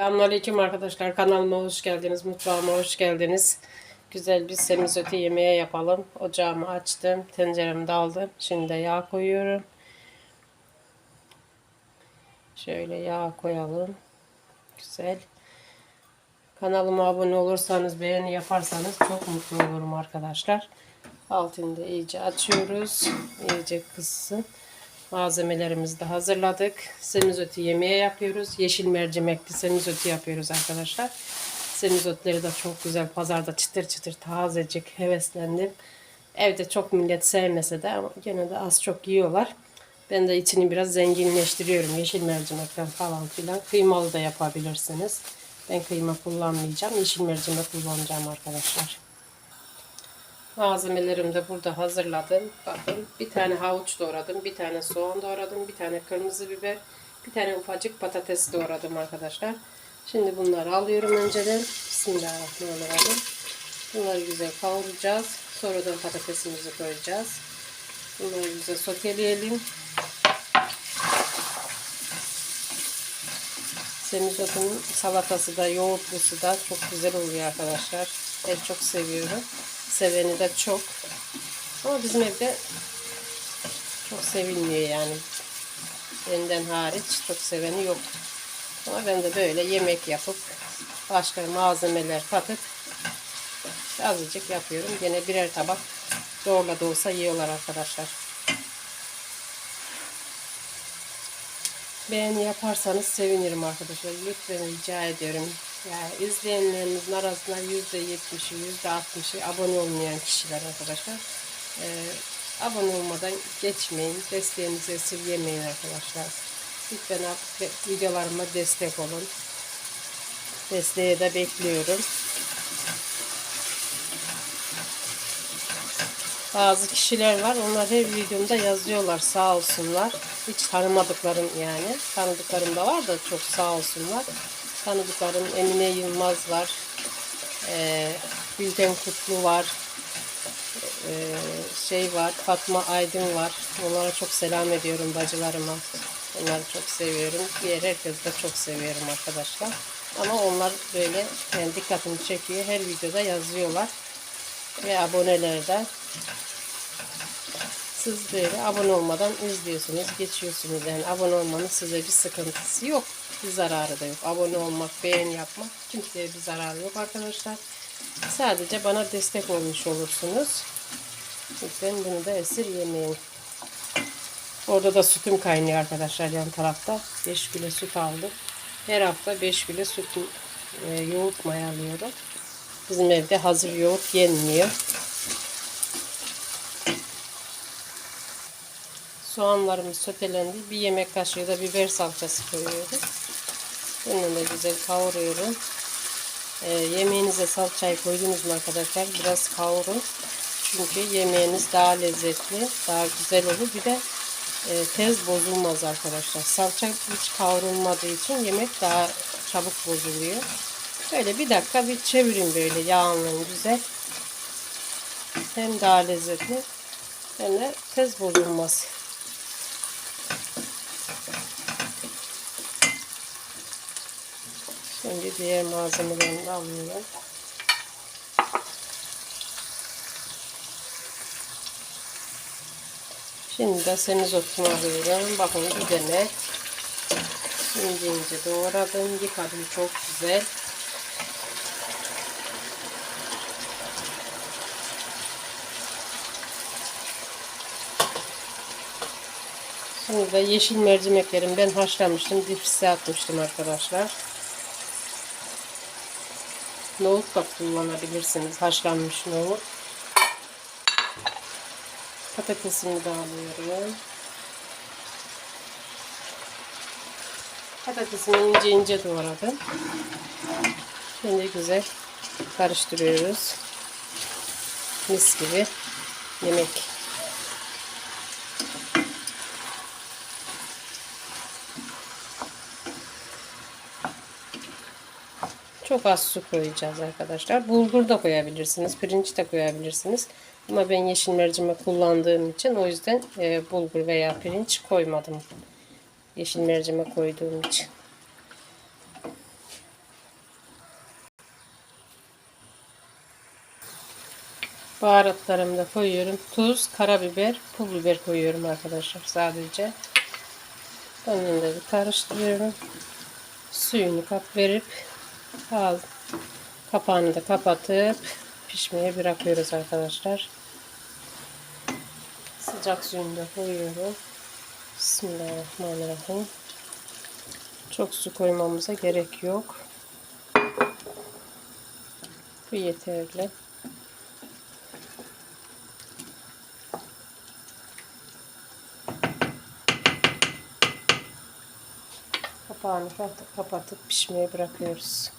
Selamünaleyküm arkadaşlar. Kanalıma hoş geldiniz. Mutfağıma hoş geldiniz. Güzel bir semizotu yemeğe yapalım. Ocağımı açtım. Tenceremi de aldım. Şimdi de yağ koyuyorum. Şöyle yağ koyalım. Güzel. Kanalıma abone olursanız, beğeni yaparsanız çok mutlu olurum arkadaşlar. Altını da iyice açıyoruz. İyice kızsın. Malzemelerimizi de hazırladık. Semizotu yemeğe yapıyoruz. Yeşil mercimekli semizotu yapıyoruz arkadaşlar. Semizotları da çok güzel. Pazarda çıtır çıtır tazecik heveslendim. Evde çok millet sevmese de ama gene de az çok yiyorlar. Ben de içini biraz zenginleştiriyorum. Yeşil mercimekten falan filan. Kıymalı da yapabilirsiniz. Ben kıyma kullanmayacağım. Yeşil mercimek kullanacağım arkadaşlar. Malzemelerimi de burada hazırladım. Bakın bir tane havuç doğradım, bir tane soğan doğradım, bir tane kırmızı biber, bir tane ufacık patates doğradım arkadaşlar. Şimdi bunları alıyorum önceden. Bismillahirrahmanirrahim. Bunları güzel kavuracağız. Sonradan patatesimizi koyacağız. Bunları güzel soteleyelim. Semizotunun salatası da yoğurtlusu da çok güzel oluyor arkadaşlar. Ben çok seviyorum. Seveni de çok. Ama bizim evde çok sevilmiyor yani. Benden hariç çok seveni yok. Ama ben de böyle yemek yapıp başka malzemeler katıp azıcık yapıyorum. Gene birer tabak zorla da olsa yiyorlar arkadaşlar. Beğeni yaparsanız sevinirim arkadaşlar. Lütfen rica ediyorum. Yani izleyenlerimizin arasında yüzde yetmişi, yüzde altmışı abone olmayan kişiler arkadaşlar. Ee, abone olmadan geçmeyin. Desteğinizi esirgemeyin arkadaşlar. Lütfen videolarıma destek olun. Desteğe de bekliyorum. Bazı kişiler var. Onlar her videomda yazıyorlar. Sağ olsunlar. Hiç tanımadıklarım yani. Tanıdıklarım da var da çok sağ olsunlar. Tanıdıklarım Emine Yılmaz var. E, Gülten Kutlu var. E, şey var. Fatma Aydın var. Onlara çok selam ediyorum bacılarıma. Onları çok seviyorum. Diğer herkesi de çok seviyorum arkadaşlar. Ama onlar böyle yani dikkatimi çekiyor. Her videoda yazıyorlar. Ve aboneler siz böyle abone olmadan izliyorsunuz, geçiyorsunuz. Yani abone olmanın size bir sıkıntısı yok. Bir zararı da yok. Abone olmak, beğeni yapmak kimseye bir zararı yok arkadaşlar. Sadece bana destek olmuş olursunuz. Lütfen bunu da esirgemeyin. Orada da sütüm kaynıyor arkadaşlar yan tarafta. 5 kilo süt aldım. Her hafta 5 kilo süt e, yoğurt mayalıyorum. Bizim evde hazır yoğurt yenmiyor. Soğanlarımız sotelendi. Bir yemek kaşığı da biber salçası koyuyorum. Bunu da güzel kavuruyorum. Ee, yemeğinize salçayı koydunuz mu arkadaşlar? Biraz kavurun. Çünkü yemeğiniz daha lezzetli, daha güzel olur. Bir de e, tez bozulmaz arkadaşlar. Salça hiç kavrulmadığı için yemek daha çabuk bozuluyor. Böyle bir dakika bir çevirin böyle yağınla güzel. Hem daha lezzetli hem de tez bozulmaz. Şimdi diğer malzemelerini de alıyorum. Şimdi de semizotumu alıyorum. Bakın bir tane ince ince doğradım. Yıkadım çok güzel. Şimdi de yeşil mercimeklerim ben haşlamıştım. Dipsise atmıştım arkadaşlar. Nohut da kullanabilirsiniz. Haşlanmış nohut. Patatesimi de alıyorum. Patatesimi ince ince doğradım. Şimdi güzel karıştırıyoruz. Mis gibi yemek. Çok az su koyacağız arkadaşlar. Bulgur da koyabilirsiniz. Pirinç de koyabilirsiniz. Ama ben yeşil mercimek kullandığım için o yüzden e, bulgur veya pirinç koymadım. Yeşil mercimek koyduğum için. Baharatlarımı da koyuyorum. Tuz, karabiber, pul biber koyuyorum arkadaşlar sadece. Önünde bir karıştırıyorum. Suyunu kat verip al, kapağını da kapatıp pişmeye bırakıyoruz arkadaşlar. Sıcak suyunu da koyuyorum. Bismillahirrahmanirrahim. Çok su koymamıza gerek yok. Bu yeterli. Kapağını kapat- kapatıp pişmeye bırakıyoruz.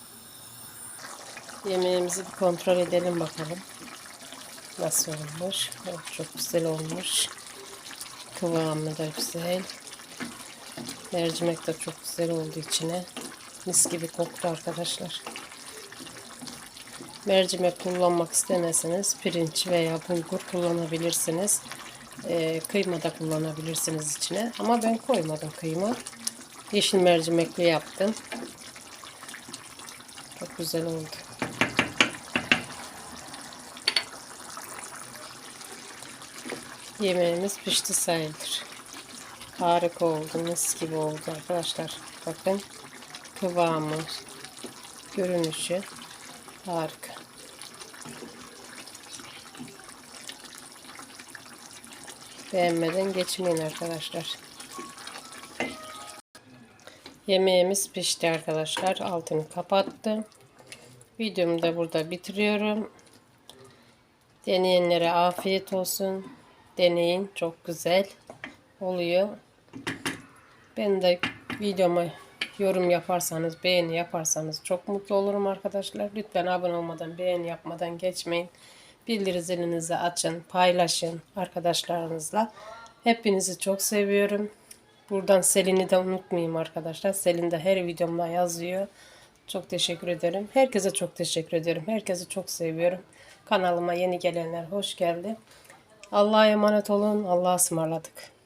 Yemeğimizi bir kontrol edelim bakalım. Nasıl olmuş? Evet, çok güzel olmuş. Kıvamı da güzel. Mercimek de çok güzel oldu içine. Mis gibi koktu arkadaşlar. Mercimek kullanmak istemezseniz pirinç veya bulgur kullanabilirsiniz. Ee, kıyma da kullanabilirsiniz içine. Ama ben koymadım kıyma. Yeşil mercimekli yaptım. Çok güzel oldu. Yemeğimiz pişti sayılır. Harika oldu. Mis gibi oldu arkadaşlar. Bakın kıvamı, görünüşü harika. Beğenmeden geçmeyin arkadaşlar. Yemeğimiz pişti arkadaşlar. Altını kapattım. Videomu da burada bitiriyorum. Deneyenlere afiyet olsun. Deneyin. Çok güzel oluyor. Ben de videoma yorum yaparsanız, beğeni yaparsanız çok mutlu olurum arkadaşlar. Lütfen abone olmadan, beğeni yapmadan geçmeyin. Bildiri zilinizi açın, paylaşın arkadaşlarınızla. Hepinizi çok seviyorum. Buradan Selin'i de unutmayayım arkadaşlar. Selin de her videomda yazıyor. Çok teşekkür ederim. Herkese çok teşekkür ederim. Herkesi çok seviyorum. Kanalıma yeni gelenler hoş geldi. Allah'a emanet olun. Allah'a ısmarladık.